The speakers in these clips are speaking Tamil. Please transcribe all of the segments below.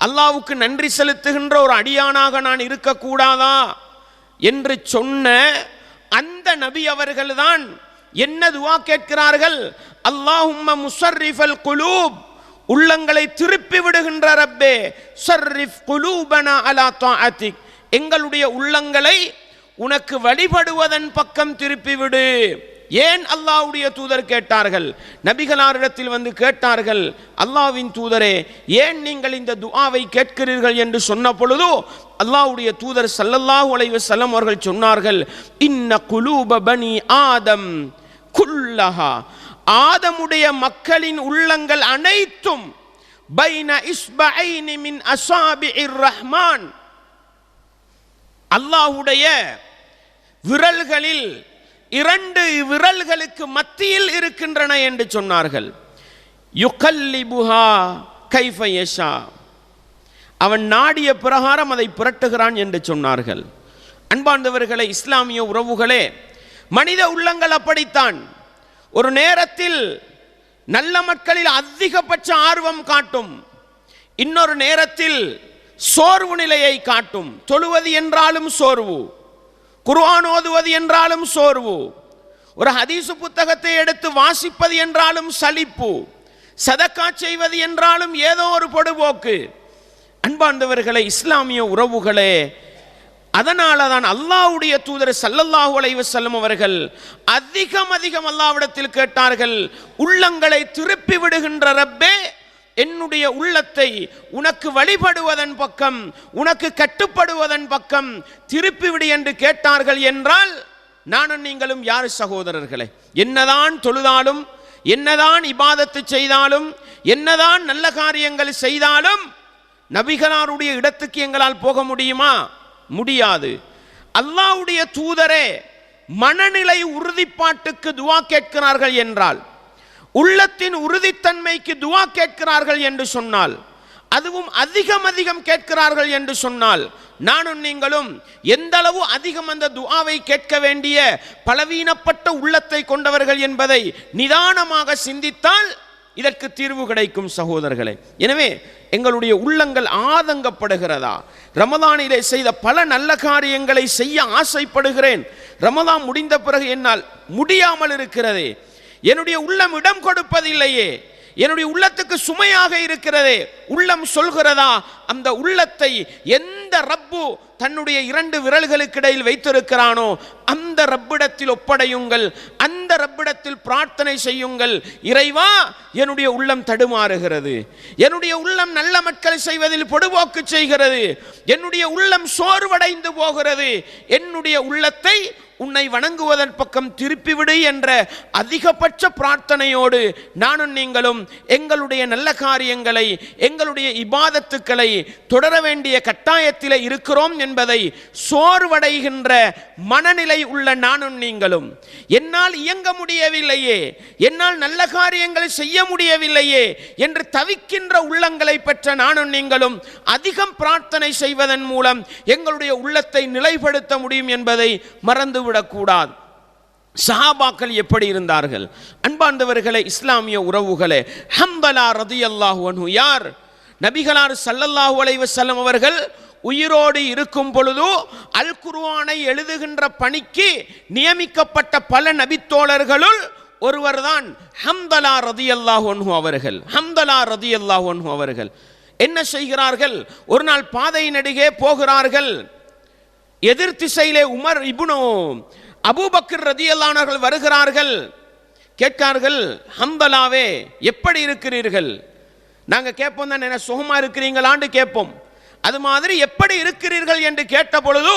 அல்லாவுக்கு நன்றி செலுத்துகின்ற ஒரு அடியானாக நான் இருக்கக்கூடாதா? என்று சொன்ன அந்த நபி அவர்கள்தான் என்ன துவா கேட்கிறார்கள்? அல்லாஹும்ம முசர்ரிஃபல் குலூப். உள்ளங்களை திருப்பி விடுகின்ற ரப்பே சர்ரிஃப் குலூபன அலா தாஅத்திக் எங்களுடைய உள்ளங்களை உனக்கு வழிபடுவதன் பக்கம் திருப்பிவிடு ஏன் அல்லாஹ்வுடைய தூதர் கேட்டார்கள்? நபிகளாரிடத்தில் வந்து கேட்டார்கள் அல்லாஹ்வின் தூதரே ஏன் நீங்கள் இந்த துஆவை கேட்கிறீர்கள்? என்று சொன்ன பொழுது அல்லாவுடைய தூதர் சல்லல்லாஹ் அலைஹி செல்லம் அவர்கள் சொன்னார்கள் இன்ன குலூப பனி ஆதம் குல்லஹா. ஆதமுடைய மக்களின் உள்ளங்கள் அனைத்தும் பைன இஸ்பஐனி மின் அசாபிஇர் ரஹ்மான். அல்லாஹ்வுடைய விரல்களில் இரண்டு விரல்களுக்கு மத்தியில் இருக்கின்றன என்று சொன்னார்கள். யுகல்லிபுஹா கைஃபயஷா அவன் நாடிய பிரகாரம் அதை புரட்டுகிறான் என்று சொன்னார்கள். அன்பார்ந்தவர்களே இஸ்லாமிய உறவுகளே மனித உள்ளங்கள் அப்படித்தான். ஒரு நேரத்தில் நல்ல மக்களில் அதிகபட்ச ஆர்வம் காட்டும். இன்னொரு நேரத்தில் சோர்வு நிலையை காட்டும். தொழுவது என்றாலும் சோர்வு. குர்ஆன் ஓதுவது என்றாலும் சோர்வு. ஒரு ஹதீசு புத்தகத்தை எடுத்து வாசிப்பது என்றாலும் சலிப்பு. சதக்கா செய்வது என்றாலும் ஏதோ ஒரு பொடுபோக்கு. அன்பார்ந்தவர்களே இஸ்லாமிய உறவுகளே அதனால தான் அல்லாவுடைய தூதர் சல்லல்லாஹு அலைவு செல்லும் அவர்கள் அதிகம் அதிகம் அல்லாவிடத்தில் கேட்டார்கள் உள்ளங்களை திருப்பி விடுகின்ற ரப்பே என்னுடைய உள்ளத்தை உனக்கு வழிபடுவதன் பக்கம் உனக்கு கட்டுப்படுவதன் பக்கம் திருப்பிவிடு என்று கேட்டார்கள் என்றால் நானும் நீங்களும் யார் சகோதரர்களே? என்னதான் தொழுதாலும் என்னதான் இபாதத்து செய்தாலும் என்னதான் நல்ல காரியங்கள் செய்தாலும் நபிகளாருடைய இடத்துக்கு எங்களால் போக முடியுமா? முடியாது. அல்லாவுடைய தூதரே மனநிலை உறுதிப்பாட்டுக்கு துவா கேட்கிறார்கள் என்றால் உள்ளத்தின் உறுதித்தன்மைக்கு துவா கேட்கிறார்கள் என்று சொன்னால் அதுவும் அதிகம் அதிகம் கேட்கிறார்கள் என்று சொன்னால் நானும் நீங்களும் எந்த அளவு அதிகம் அந்த துஆவை கேட்க வேண்டிய பலவீனப்பட்ட உள்ளத்தை கொண்டவர்கள் என்பதை நிதானமாக சிந்தித்தால் இதற்கு தீர்வு கிடைக்கும் சகோதரர்களே. எனவே எங்களுடைய உள்ளங்கள் ஆதங்கப்படுகிறதா? ரமதானிலே செய்த பல நல்ல காரியங்களை செய்ய ஆசைப்படுகிறேன். ரமதான் முடிந்த பிறகு என்னால் முடியாமல் இருக்கிறதே. என்னுடைய உள்ளம் இடம் கொடுப்பதில்லையே. என்னுடைய உள்ளத்துக்கு சுமையாக இருக்கிறதே. உள்ளம் சொல்கிறதா? அந்த உள்ளத்தை எந்த ரப்பு தன்னுடைய இரண்டு விரல்களுக்கு இடையில் வைத்திருக்கிறானோ அந்த ரப்பிடத்தில் ஒப்படையுங்கள். அந்த ரப்பிடத்தில் பிரார்த்தனை செய்யுங்கள். இறைவா என்னுடைய உள்ளம் தடுமாறுகிறது. என்னுடைய உள்ளம் நல்ல மக்களை செய்வதில் பொடுபோக்கு செய்கிறது. என்னுடைய உள்ளம் சோர்வடைந்து போகிறது. என்னுடைய உள்ளத்தை உன்னை வணங்குவதன் பக்கம் திருப்பிவிடு என்ற அதிகபட்ச பிரார்த்தனையோடு நானும் நீங்களும் எங்களுடைய நல்ல காரியங்களை எங்களுடைய இபாதத்துக்களை தொடர வேண்டிய கட்டாயத்தில் இருக்கிறோம் என்பதை சோர்வடைகின்ற மனநிலை உள்ள நானும் நீங்களும். என்னால் இயங்க முடியவில்லையே என்னால் நல்ல காரியங்களை செய்ய முடியவில்லையே என்று தவிக்கின்ற உள்ளங்களை பெற்ற நானும் நீங்களும் அதிகம் பிரார்த்தனை செய்வதன் மூலம் எங்களுடைய உள்ளத்தை நிலைப்படுத்த முடியும் என்பதை மறந்து மறந்துவிடக்கூடாது சஹாபாக்கள் எப்படி இருந்தார்கள்? அன்பார்ந்தவர்களே இஸ்லாமிய உறவுகளே ஹம்பலா ரதி அல்லாஹு யார்? நபிகளார் சல்லல்லாஹு அலைவசல்லம் அவர்கள் உயிரோடு இருக்கும் பொழுது அல் குருவானை எழுதுகின்ற பணிக்கு நியமிக்கப்பட்ட பல நபித்தோழர்களுள் ஒருவர்தான் ஹம்தலா ரதியல்லாஹு அன்ஹு அவர்கள். ஹம்தலா ரதியல்லாஹு அன்ஹு அவர்கள். என்ன செய்கிறார்கள்? ஒரு நாள் பாதை நடுகே போகிறார்கள். எதிர் திசையிலே உமர் இப்னு அபூபக்கர் ரதியல்லானவர்கள் வருகிறார்கள். கேட்கார்கள் ஹம்பலாவே எப்படி இருக்கிறீர்கள்? நாங்கள் கேட்போம் தான் என்ன சுகமாக இருக்கிறீங்களான்னு கேட்போம். அது மாதிரி எப்படி இருக்கிறீர்கள்? என்று கேட்ட பொழுது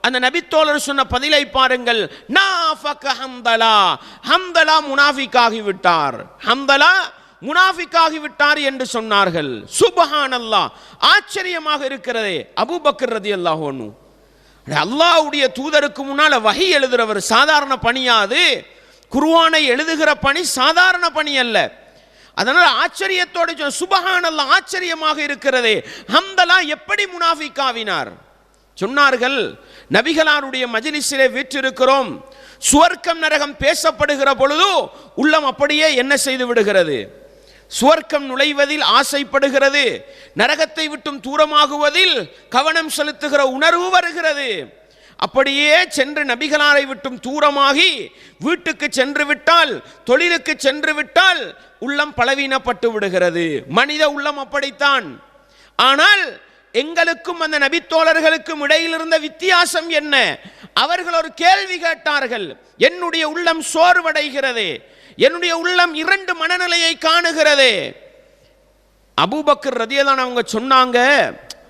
அந்த நபித்தோழர் சொன்ன பதிலை பாருங்கள். நாஃபக ஹம்தலா. ஹம்தலா முனாஃபிக்காகி விட்டார் ஹம்தலா முனாஃபிக்காகி விட்டார் என்று சொன்னார்கள். சுபஹானல்லா ஆச்சரியமாக இருக்கிறதே. அபூபக்கர் ரதி அன்ஹு அல்லாவுடைய தூதருக்கு முன்னால் வகை எழுதுகிறவர் சாதாரண பணியாது. குருவானை எழுதுகிற பணி சாதாரண பணி அல்ல. அதனால் ஆச்சரியத்தோடு சொன்ன ஆச்சரியமாக இருக்கிறதே. ஹம்தலா எப்படி முனாஃபிக்காவினார்? சொன்னார்கள் நபிகளாருடைய மஜ்லிஸிலே வீற்றிருக்கிறோம். சுவர்க்கம் நரகம் பேசப்படுகிற பொழுது உள்ளம் அப்படியே என்ன செய்து விடுகிறது? சுவர்க்கம் நுழைவதில் ஆசைப்படுகிறது. நரகத்தை விட்டும் தூரமாகுவதில் கவனம் செலுத்துகிற உணர்வு வருகிறது. அப்படியே சென்று நபிகளாரை விட்டும் தூரமாகி வீட்டுக்கு சென்று விட்டால் தொழிலுக்கு சென்று விட்டால் உள்ளம் பலவீனப்பட்டு விடுகிறது. மனித உள்ளம் அப்படித்தான். ஆனால் எங்களுக்கும் அந்த நபித்தோழர்களுக்கும் இடையில் இருந்த வித்தியாசம் என்ன? அவர்கள் ஒரு கேள்வி கேட்டார்கள். என்னுடைய உள்ளம் சோர்வடைகிறது. என்னுடைய உள்ளம் இரண்டு மனநிலையை காணுகிறது. அபூபக்கர் ரதியதான் அவங்க சொன்னாங்க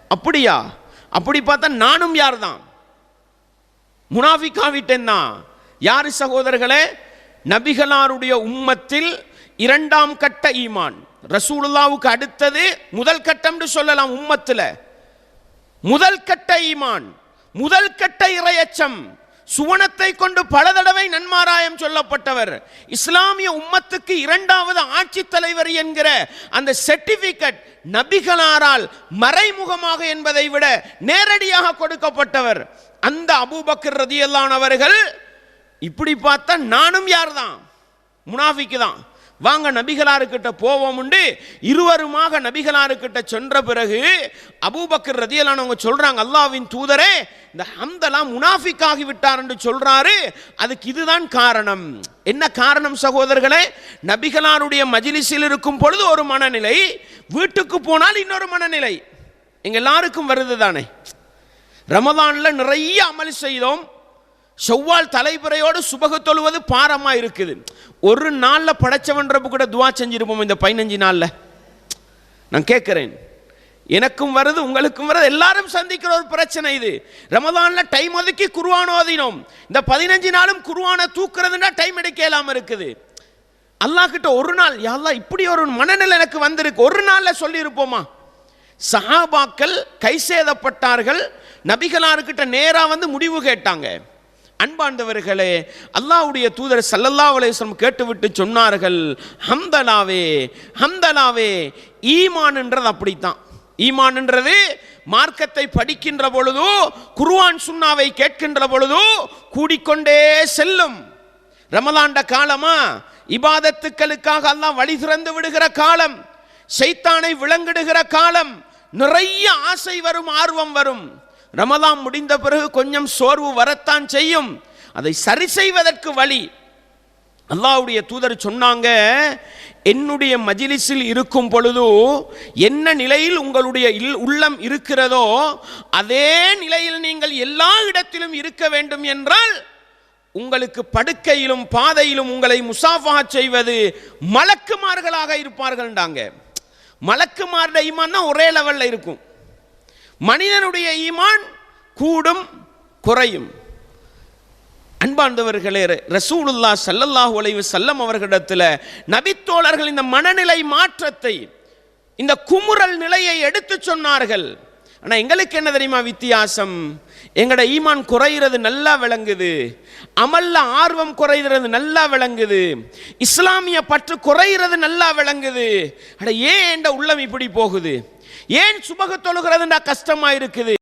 அப்படியா? அப்படி பார்த்தா நானும் யார் தான் முனாஃபிக்காவிட்டேன் தான் யார் சகோதரர்களே? நபிகளாருடைய உம்மத்தில் இரண்டாம் கட்ட ஈமான். ரசூலுல்லாவுக்கு அடுத்தது முதல் கட்டம்னு சொல்லலாம் உம்மத்தில். முதல் கட்ட ஈமான். முதல் கட்ட இரையச்சம். சுவனத்தை கொண்டு பல தடவை நன்மாராயம் சொல்லப்பட்டவர். இஸ்லாமிய உம்மத்துக்கு இரண்டாவது ஆட்சி தலைவர் என்கிற அந்த சர்டிபிகேட் நபிகளாரால் மறைமுகமாக என்பதை விட நேரடியாக கொடுக்கப்பட்டவர். அந்த அபூபக்கர் ரதியல்லான் அவர்கள் இப்படி பார்த்தா நானும் யார் தான் முனாஃபிக்கு தான். வாங்க நபிகளாருக்கிட்ட போவோம் உண்டு இருவருமாக நபிகளாருக்கிட்ட சென்ற பிறகு அபூபக்கர் ரதியலானவங்க சொல்கிறாங்க அல்லாவின் தூதரே இந்த ஹம்தலாம் முனாஃபிக்காகி விட்டார் என்று சொல்கிறாரு அதுக்கு இதுதான் காரணம். என்ன காரணம் சகோதரர்களே? நபிகளாருடைய மஜிலிஸில் இருக்கும் பொழுது ஒரு மனநிலை வீட்டுக்கு போனால் இன்னொரு மனநிலை. எங்கள் எல்லாருக்கும் வருது தானே ரமதானில் நிறைய அமல் செய்தோம். செவ்வால் தலைப்புறையோடு சுபகு தொழுவது பாரமாக இருக்குது. ஒரு நாளில் படைச்சவன்றப்பு கூட துவா செஞ்சுருப்போம் இந்த பதினஞ்சு நாளில். நான் கேட்குறேன். எனக்கும் வருது உங்களுக்கும் வருது எல்லாரும் சந்திக்கிற ஒரு பிரச்சனை இது. ரமதானில் டைம் ஒதுக்கி குருவான ஓதினோம். இந்த பதினஞ்சு நாளும் குருவான தூக்குறதுன்னா டைம் எடுக்க இருக்குது. அல்லாஹ் கிட்ட ஒரு நாள் யாழ்லா இப்படி ஒரு மனநிலை எனக்கு வந்திருக்கு. ஒரு நாளில் சொல்லியிருப்போமா? சஹாபாக்கள் கை சேதப்பட்டார்கள் நபிகளாருக்கிட்ட நேராக வந்து முடிவு கேட்டாங்க. அன்பாண்டவர்களே அல்லாவுடைய தூதர் சல்லல்லா அலைஹி கேட்டுவிட்டு சொன்னார்கள் ஹம்தலாவே ஹம்தலாவே ஈமான்ன்றது அப்படித்தான். ஈமான்ன்றது மார்க்கத்தை படிக்கின்ற பொழுதோ குருவான் சுன்னாவை கேட்கின்ற பொழுதோ கூடிக்கொண்டே செல்லும். ரமலாண்ட காலமா? இபாதத்துக்களுக்காக அல்லாஹ் வழி திறந்து விடுகிற காலம் சைத்தானை விளங்கிடுகிற காலம் நிறைய ஆசை வரும் ஆர்வம் வரும். ரமலான் முடிந்த பிறகு கொஞ்சம் சோர்வு வரத்தான் செய்யும். அதை சரி செய்வதற்கு வழி. அல்லாவுடைய தூதர் சொன்னாங்க என்னுடைய மஜிலிஸில் இருக்கும் பொழுது என்ன நிலையில் உங்களுடைய இல்- உள்ளம் இருக்கிறதோ அதே நிலையில் நீங்கள் எல்லா இடத்திலும் இருக்க வேண்டும் என்றால் உங்களுக்கு படுக்கையிலும் பாதையிலும் உங்களை முசாஃபா செய்வது மலக்குமார்களாக இருப்பார்கள்டாங்க மலக்குமாருடைய ஈமான் ஒரே லெவலில் இருக்கும். மனிதனுடைய ஈமான் கூடும் குறையும். அன்பார்ந்தவர்களே ரசூலுல்லா சல்லல்லாஹ் அலைஹி சல்லம் அவர்களிடத்தில் நபித்தோழர்கள் இந்த மனநிலை மாற்றத்தை இந்த குமுறல் நிலையை எடுத்து சொன்னார்கள். ஆனால் எங்களுக்கு என்ன தெரியுமா வித்தியாசம்? எங்களோட ஈமான் குறையிறது நல்லா விளங்குது. அமல்ல ஆர்வம் குறைகிறது நல்லா விளங்குது. இஸ்லாமிய பற்று குறையிறது நல்லா விளங்குது. அட ஏன் என்ற உள்ளம் இப்படி போகுது? ஏன் சுபக தொழுகிறதுண்டா கஷ்டமா இருக்குது